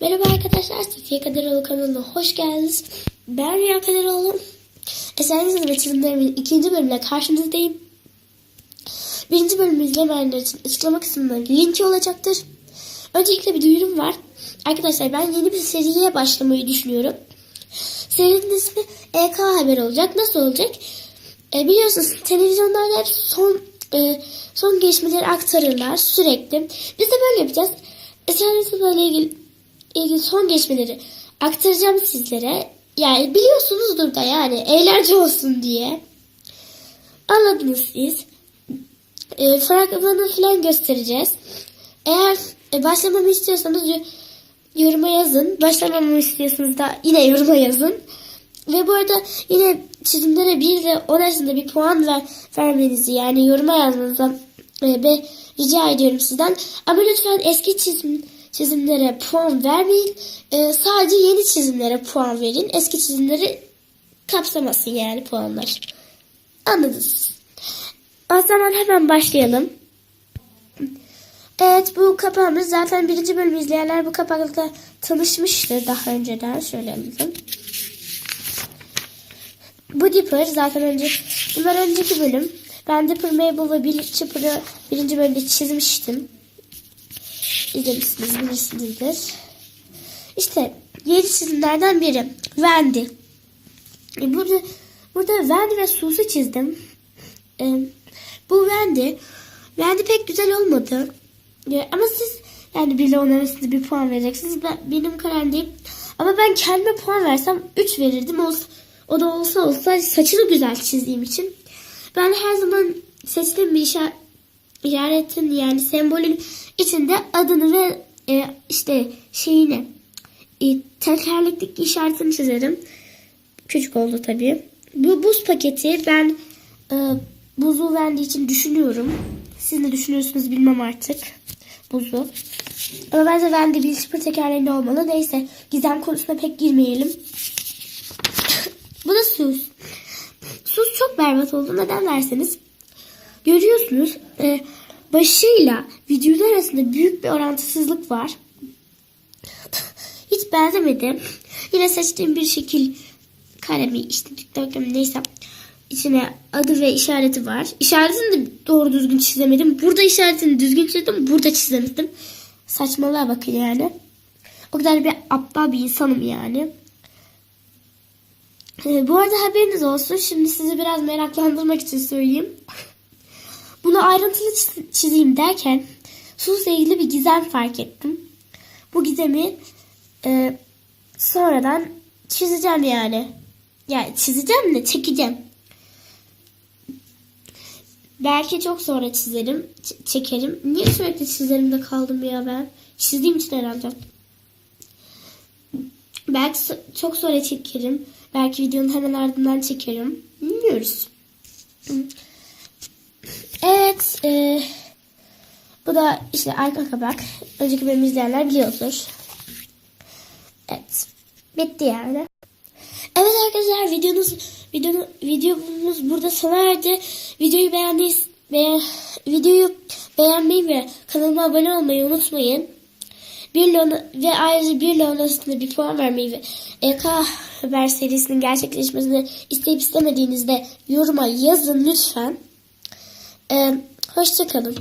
Merhaba arkadaşlar, Safiye Kaderoğlu kanalına hoş geldiniz. Ben Rüya Kaderoğlu. Eseriniz ve çizimlerimin ikinci bölümüyle karşınızdayım. Birinci bölümü izlemeyenler için açıklama kısmında linki olacaktır. Öncelikle bir duyurum var. Arkadaşlar ben yeni bir seriye başlamayı düşünüyorum. Serinin ismi EK Haber olacak. Nasıl olacak? E, biliyorsunuz televizyonlarda hep son e, son gelişmeleri aktarırlar sürekli. Biz de böyle yapacağız. Eseriniz böyle ilgili, ilgili son gelişmeleri aktaracağım sizlere. Yani biliyorsunuzdur da yani eğlence olsun diye. Anladınız siz. E, fragmanı falan göstereceğiz. Eğer e, başlamamı istiyorsanız yoruma yazın. Başlamamı istiyorsanız da yine yoruma yazın. Ve bu arada yine çizimlere 1 ve 10 arasında bir puan ver, vermenizi yani yoruma yazmanızı e, be, rica ediyorum sizden. Ama lütfen eski çizim, çizimlere puan vermeyin. E, sadece yeni çizimlere puan verin. Eski çizimleri kapsamasın yani puanlar. Anladınız. O zaman hemen başlayalım. Evet bu kapağımız zaten birinci bölümü izleyenler bu kapakla tanışmıştır daha önceden. Şöyle. Bu Dipper zaten önce bunlar önceki bölüm. Ben Dipper, Mabel ve Bill Chipper'ı birinci bölümde çizmiştim. İzlemişsiniz bilirsinizdir. İşte yeni çizimlerden biri. Wendy. E, Burada, burada Wendy ve Sue'su çizdim. E, bu Wendy. Wendy pek güzel olmadı. E, ama siz yani 1 ile 10 arasında bir puan vereceksiniz. Ben, benim kararım değil. Ama ben kendime puan versem 3 verirdim. O, o da olsa olsa saçını güzel çizdiğim için. Ben her zaman seçtiğim bir işa- işaretin yani sembolün içinde adını ve e, işte şeyini e, tekerleklik işaretini çizerim. Küçük oldu tabii. Bu buz paketi ben e, buzu verdiği için düşünüyorum. Siz ne düşünüyorsunuz bilmem artık. Buzu. Ama bence bende bir sıfır tekerleğinde olmalı. Neyse gizem konusuna pek girmeyelim. Bu da sus. Sus çok berbat oldu. Neden derseniz görüyorsunuz e, başıyla vücudu arasında büyük bir orantısızlık var. Hiç benzemedi. Yine seçtiğim bir şekil kalemi işte dikdörtgen neyse içine adı ve işareti var. İşaretini de doğru düzgün çizemedim. Burada işaretini düzgün çizdim. Burada çizemedim. Saçmalığa bakın yani. O kadar bir aptal bir insanım yani. Ee, bu arada haberiniz olsun. Şimdi sizi biraz meraklandırmak için söyleyeyim. Bunu ayrıntılı çiz- çizeyim derken susla ilgili bir gizem fark ettim. Bu gizemi e, sonradan çizeceğim yani. Yani çizeceğim de çekeceğim. Belki çok sonra çizerim, çekerim. Niye sürekli çizerimde kaldım ya ben? Çizdiğim için herhalde. Belki so- çok sonra çekerim. Belki videonun hemen ardından çekerim. Bilmiyoruz. Evet. E, bu da işte arka kapak. Önceki bölümü izleyenler biliyordur. Evet. Bitti yani. Evet arkadaşlar videonuz videonun videomuz burada sona erdi. Videoyu beğendiyseniz ve videoyu beğenmeyi ve kanalıma abone olmayı unutmayın. Bir ile ona- ve ayrıca bir ile on arasında bir puan vermeyi ve EK Haber serisinin gerçekleşmesini isteyip istemediğinizde yoruma yazın lütfen. Ee, hoşçakalın.